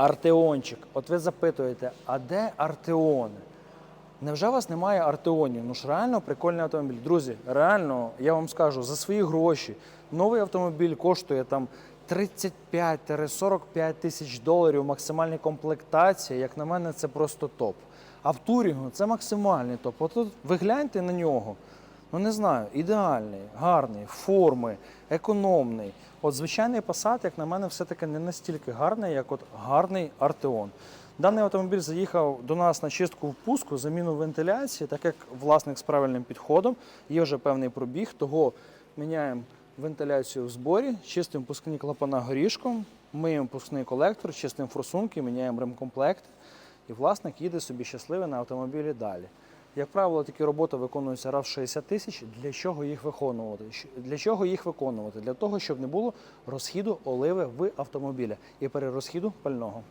Артеончик. От ви запитуєте, а де Артеони? Невже у вас немає Артеонів? Ну ж реально прикольний автомобіль. Друзі, реально, я вам скажу, за свої гроші новий автомобіль коштує там 35-45 тисяч доларів максимальна комплектація. Як на мене, це просто топ. А в турінгу це максимальний топ. От ви гляньте на нього. Ну не знаю, ідеальний, гарний, форми, економний. От звичайний Passat, як на мене, все-таки не настільки гарний, як от гарний Артеон. Даний автомобіль заїхав до нас на чистку впуску, заміну вентиляції, так як власник з правильним підходом, є вже певний пробіг, того міняємо вентиляцію в зборі, чистимо пускні клапана горішком, миємо пускний колектор, чистимо форсунки, міняємо ремкомплект. І власник їде собі щасливий на автомобілі далі. Як правило, такі роботи виконуються раз в 60 тисяч. Для чого їх виконувати? Для чого їх виконувати? Для того, щоб не було розхіду оливи в автомобілі і перерозхіду пального.